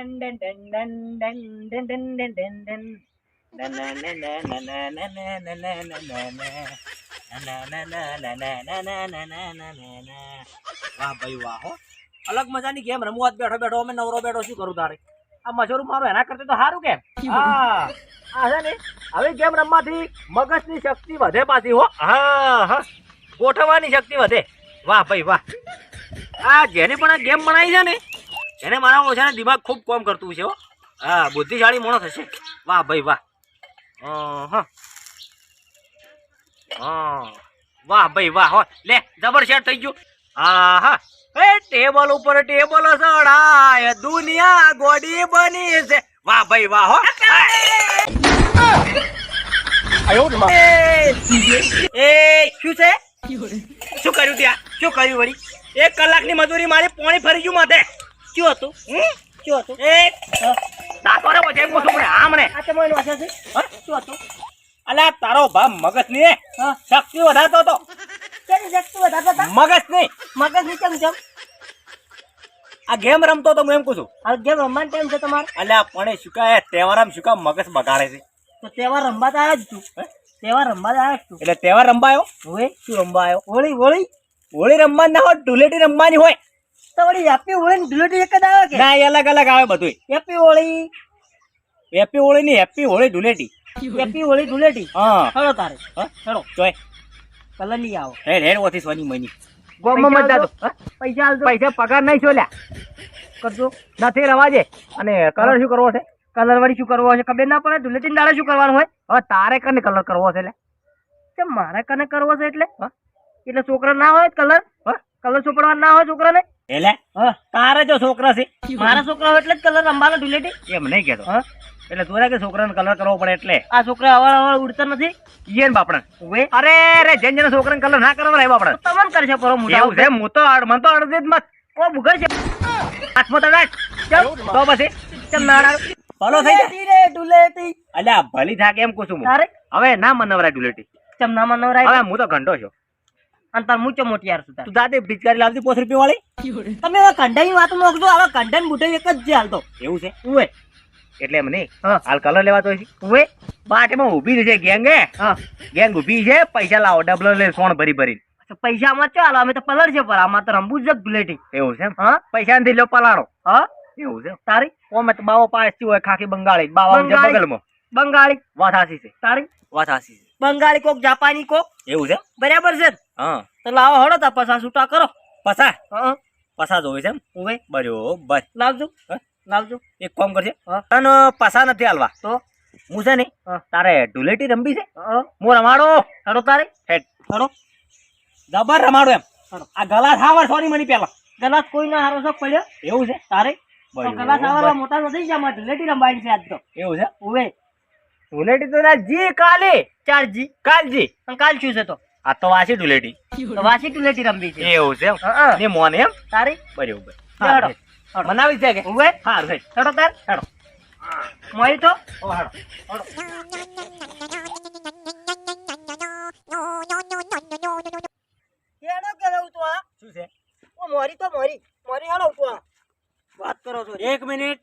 Done ડન ડન ડન ડન ડન ડન ડન ડન ડન. ના ના ના ના ના ના ના ના ના ના ના ના. ના ના ના ના ના ના ના ના ના ના ના ના. વાહ ભાઈ વાહ હો અલગ મજાની ગેમ રમવા બેઠો બેઠો અમે નવરો બેઠો શું કરું તારે આ મજૂર મારું એના કરતા તો સારું કેમ હા આ છે ને હવે ગેમ રમવાથી મગજની શક્તિ વધે પાછી હો હા હા ગોઠવવાની શક્તિ વધે વાહ ભાઈ વાહ આ જેને પણ આ ગેમ બનાવી છે ને એને મારા ઓછાને દિમાગ ખૂબ કોમ કરતું છે હો. બુદ્ધિશાળી મોણો થશે વાહ ભાઈ, વાહ. હા વાહ ભાઈ, વાહ, હો. લે જબરશેર થઈ ગયું. હા હા એ ટેબલ ઉપર ટેબલ સડાય, દુનિયા ગોડી બની છે. વાહ ભાઈ, વાહ, હો. એ, શું છે? શું કર્યું ત્યાં? શું કર્યું વળી? એક કલાકની મજૂરી મારી પોણી ફરી ગયું માથે. શું હતું? હમ? શું હતું? એ દાંતો રે વજે પૂછું મને આમ ને. આ તમારી વાસા છે. હા? શું હતું? અલ્યા તારો ભાવ મગજની શક્તિ વધારતો હતો. કેની શક્તિ વધારતા હતા? મગજની મગજની કેમ છે? આ ગેમ રમતો તો હું એમ કહું છું આ ગેમ રમવાનો ટાઈમ છે તમારે? અલ્યા પણ શુકા તહેવારમાં શું કામ મગજ બગાડે છે. તો તહેવાર રમવા તો આવ્યો જ છું તહેવાર રમવા તો આવ્યા જ છું એટલે તહેવાર રમવા આવ્યો? હવે શું રમવા આવ્યો? હોળી હોળી. હોળી રમવાની ના હોય ધૂળેટી રમવાની હોય. તો વળી હેપી હોળી ને ધૂળેટી એક જ આવે કે? ના એ અલગ અલગ આવે બધું હેપી હોળી. હેપી હોળી ની હેપી હોળી ધૂળેટી હેપી હોળી ધૂળેટી હા. હેડો તારે? હેડો. જોય કલર નહીં આવો. હેડ હેડ ઓથી સોની મની. ગોમમાં મત જાતો. પૈસા આલજો પૈસા પગાર નહીં ચોલ્યા કરજો. નથી રવાજે. અને કલર શું કરવો છે? કલર વળી શું કરવો છે? ખબર ના પડે? ધૂળેટી દાડે શું કરવાનું હોય? હવે તારે કને કલર કરવો છે એટલે મારે કને કરવો છે એટલે? એટલે છોકરા ના હોય કલર? હા? કલર ચોપડવા ના હોય છોકરાને? એટલે હા તારે જો છોકરા છે. મારા છોકરા એટલે જ કલર રમવાનો ઢુલેટી એમ નહીં કેતો હા. એટલે તું કે છોકરાને કલર કરવો પડે એટલે. આ છોકરા અવાર અવાર ઉડતા નથી? ઈયન બાપડા. વે અરે રે જેન જેને છોકરાને કલર ના કરવા રહે બાપણ તમામ તમને કરશે પરો મોટા એવું છે હું તો આડ મન તો અડધી જ મત. ઓ ભૂગર છે. હાથમાં તો રાખ. ચલ તો પછી. ચમ નાડા ભલો થઈ જાય રે ધૂળેટી અલ્યા ભલી થાકે એમ કહું છું હવે ના મનવરાય ડુલેટી ચમ ના મનવરાય? હવે હું તો ઘંટો છું. અને તાર મૂચો મોટી યાર સુધાર. તું દાદે પિચકારી લાવતી પોસ રૂપિયા વાળી? તમે હવે કંડાઈ વાત મોકજો હવે કંડાઈ બુટે એક જ છે એવું છે? ઉવે. એટલે મને હાલ કલર લેવા તો છે ઉવે. બાટમાં ઊભી છે ગેંગ હે. હા. ગેંગ ઊભી છે પૈસા લાવો ડબલ લે સોણ ભરી ભરી પૈસા માં ચાલો અમે તો પલર છે પર આમાં તો રમવું જ છે ધૂળેટી એવું છે હા. પૈસા નથી લો પલાળો. હા. એવું છે તારી? ઓમે તો બાવો પાસથી હોય ખાખી બંગાળી. બાવા છે. બગલમાં. બંગાળી વાથાસી છે. તારી? વાથાસી છે. બંગાળી કોક જાપાની કોક? એવું છે? બરાબર છે હા. તો લાવો હળો તા પસા છૂટા કરો. પસા? હા પસા જોવે છે એમ? ઉવે બરોબર. લાવજો. લાવજો. એક કામ કરજે. તને પસા નથી હાલવા. તો? હું છે ને તારે ઢુલેટી રમવી છે? હા રમાડો. હળો તારે? હેડ. હળો. જબર રમાડો એમ. આ ગલા થાવર સોરી મની પેલા. ગલાસ કોઈ ના હારો શોખ પડ્યો? એવું છે? તારે. ગલાસ આવવા મોટા નથી જમા આમાં રમવાની છે આજ તો. એવું છે? ઉવે ધુલેટી તો ના જી કાલે. ચાર જી. કાલજી પણ કાલ શું છે તો? આ તો વાસી ધુલેટી. તો વાસી ધૂળેટી રમવી છે. એવું છે ને મોન એમ? તારી? બરાબર હેડો. મનાવી છે કે? ઉવે હા રે ચડો તાર. ચડો મોઈ તો? ઓ હાડો. આ શું છે? ઓ મોરી તો મોરી. મોરી હાડો તો વાત કરો છો. એક મિનિટ.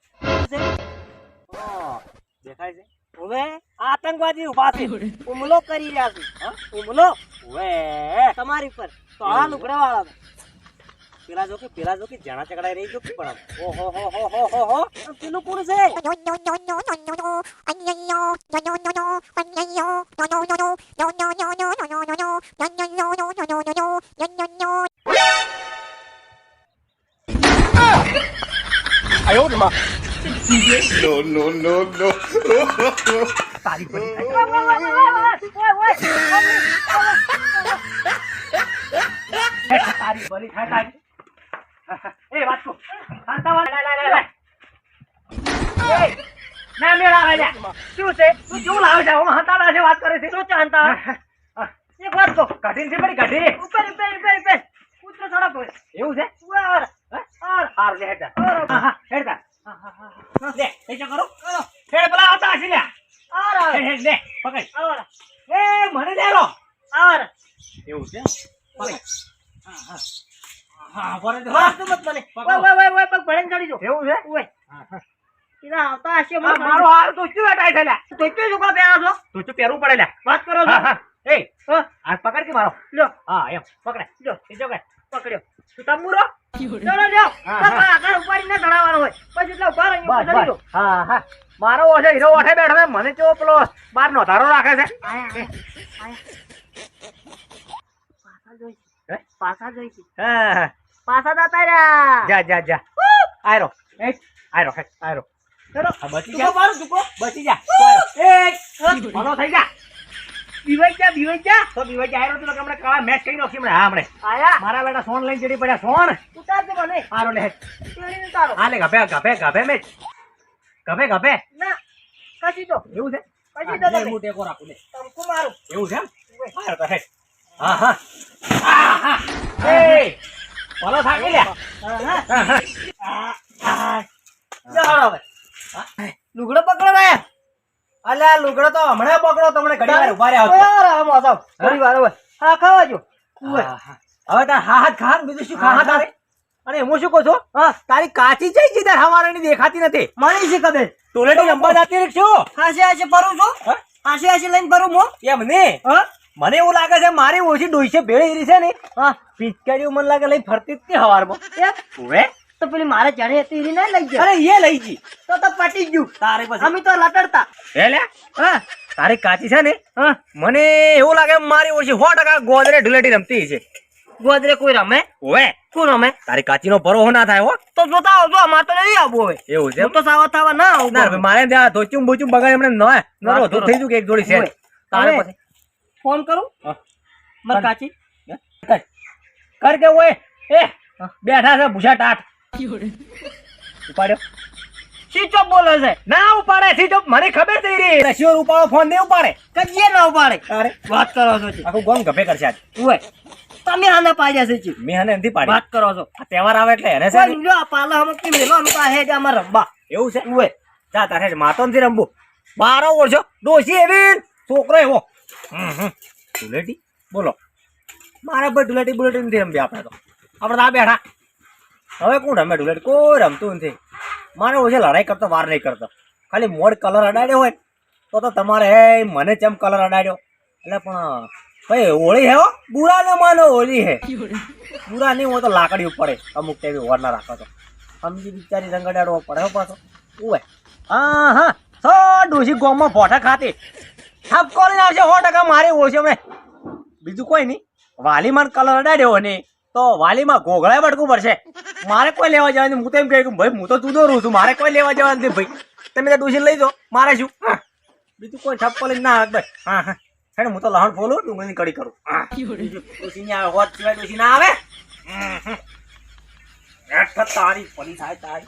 દેખાય છે? હવે આતંકવાદી ઊભા છે. હુમલો કરી રહ્યા છે. હા? હુમલો? હવે તમારી પર તો આ લુગડા વાળા પેલા જો કે પેલા જો કે જણા ચકડાઈ રહી જો કે પણ આમ. ઓહો હો હો હો હો હો. પેલું કોણ છે? No, no, no, no. તારી પડી બલી થાય એ વાત કો શાંતા વાત લે લે લે એ ના મેળા આવે લે શું છે તું કેવું લાવે છે હું હંતા લાવે છે વાત કરે છે શું ચાહતા એક વાત કહો કઠિન છે બડી કઠિન ઉપર ઉપર ઉપર ઉપર ઉતરો થોડા પર એવું છે ઉપર હાર હાર લે ઓર. હા પૈસા કરો. હેડ પેલા આવતા હશે લે હેડ લે પકડ. એ મને દે રો આર એવું છે? પકડ. હા. હા હા. બરે દે વાત મત મને ઓય ઓય ઓય ઓય પગ ભળીને ચડી જો. એવું છે? ઓય હા હા. ના આવતા હશે મારો હાર તો શું હટાય છે લ્યા? તો શું કામ પહેરો છો? તું શું પહેરવું પડે લ્યા? વાત કરો હા, હા. એ, હા, પકડ કે મારો? લ્યો હા એમ. પકડે. લ્યો જો પકડ્યો. તું તંબુરો? મારો ઓછો હીરો ઓઠે બેઠો મને કેવો પેલો બાર નો ધારો રાખે છે. પાછા જોઈશે. હે? પાછા. જતા રહ્યા. જા જા જા. આયરો. આયરો હે આયરો. ચલો. બચી જા. બચી જા. એક થઈ જા. બીવાઈ જા, બીવાઈ જા. તો બીવાય જા આયરો તો હમણાં કાળા મેચ કરી નાખી હમણાં. હા આયા. મારા બેટા સોન લઈને ચડી પડ્યા. સોન. મને. લે. ઉતારો. લે ગભે ગભે ગભે મેચ. ગભે ગભે. ના, કશી દો. એવું છે? કશી હા, દો લે, તમે. હું ટેકો રાખું લે. તમકુ મારું. એવું છે એમ? તો હે હા. હા હા. હા. એ. ભલો થાકી લે હા, હા. હા હા. લુગડો પકડો ને. અલ્યા લુગડો તો હમણાં પકડો તમને ઘડી વાર ઊભા રહ્યા હોત તો. આવો. વાર હવે. હા, ખાવા જો. હવે તાર હા હાથ ખા બીજું શું ખા તારે અને હું શું કહું છું હા તારી કાચી જઈ છે તાર હવારાની દેખાતી નથી મને છે કદે ટોલેટી રમવા જાતી રહી શું હાશે હાંસે ફરું છું. હાશે હાંસે લઈને ભરું મો એમ ને હા? મને એવું લાગે છે મારી ઓછી ડોઈ છે ભેળી રહી છે ને હા. પિચકારીઓ મને લાગે લઈ ફરતી જ હતી હવારમાં એ? તો પેલી મારે જણે હતી એની ના લઈ ગયા. અરે એ લઈ જી તો તો પટી ગયું. તારે પછી. અમે તો લટડતા. હે લે હા. તારી કાચી છે ને? હા. મને એવું લાગે મારી ઓછી સો ટકા ગોદરે ઢુલેટી રમતી છે. ગોદરે કોઈ રમે? ઓવે. કોણ રમે? તારી કાચીનો ભરો ના થાય હો. તો જોતા આવજો અમારે તો નહીં આવવું હવે. એવું છે તો સાવા થાવા ના આવું ના હવે મારે ત્યાં ધોચું બોચું બગાડ એમને ન નરો તો થઈ ગયું કે એક જોડી છે. તારે પછી? ફોન કરું? હા. માર કાચી? કર કર કે ઓય. એ બેઠા છે ભૂસા ટાટ. ઉપાડ્યો? સ્વિચ ઓફ બોલે છે. ના ઉપાડે સ્વિચ ઓફ મને ખબર થઈ રહી રશિયો ઉપાડો ફોન નહીં ઉપાડે. કજીએ ના ઉપાડે. અરે વાત કરો છો જી. આખું ગોમ ગભે કરશે આજ. ઉવે તમે આને પાડ્યા છે જી. મેં આને નથી પાડી. વાત કરો છો. આ તહેવાર આવે એટલે એને છે જો આ પાલા હમ કે મેલો અમે કા હે હેજ અમાર રબ્બા. એવું છે? ઉએ જા તારે જ માતો નથી રમવું. બારો વર્ષો ડોશી એવી. છોકરો એવો. હમ, હમ. ધૂળેટી બોલો. મારા ભાઈ ધુલેટી બુલેટી નથી રમવી આપણે તો. આપણે તો આ બેઠા. હવે કોણ રમે ઢુલેટ કોઈ રમતું નથી. મારે ઓછે લડાઈ કરતો, વાર નહીં કરતો. ખાલી મોડ કલર અડાડ્યો હોય તો તો તમારે હે મને ચમ કલર અડાડ્યો? એટલે પણ, ભાઈ, હોળી હે બુરા ને માનો હોળી હે. બુરા નહીં હોય તો લાકડી પડે અમુક ટાઈમે ઓર ના રાખો તો. સમજી બિચારી રંગડાડવો પડે પાછો. ઉવે. હા હા. સો ડોસી ગોમમાં ભોઠા ખાતી. ઠપકો લઈને આવશે સો ટકા મારી ઓછો અમે બીજું કોઈ નહીં. વાલીમાં કલર અડાડ્યો ને તો વાલીમાં ઘોઘળા ભટકવું પડશે. મારે કોઈ લેવા જવાનું હું તો એમ કહ્યું ભાઈ, હું તો તું દોરું છું. મારે કોઈ લેવા જવાનું નથી ભાઈ. તમે તો ટ્યુશન લઈ દો મારે શું. બીજું કોઈ ઠપ્પો લઈને ના ભાઈ હા હા. હું તો લહણ ફોલું, ડુંગળીની કડી કરું. હા. બીજું ડોસી ની આવે હોત સિવાય ના આવે. તારી, પડી થાય તારી.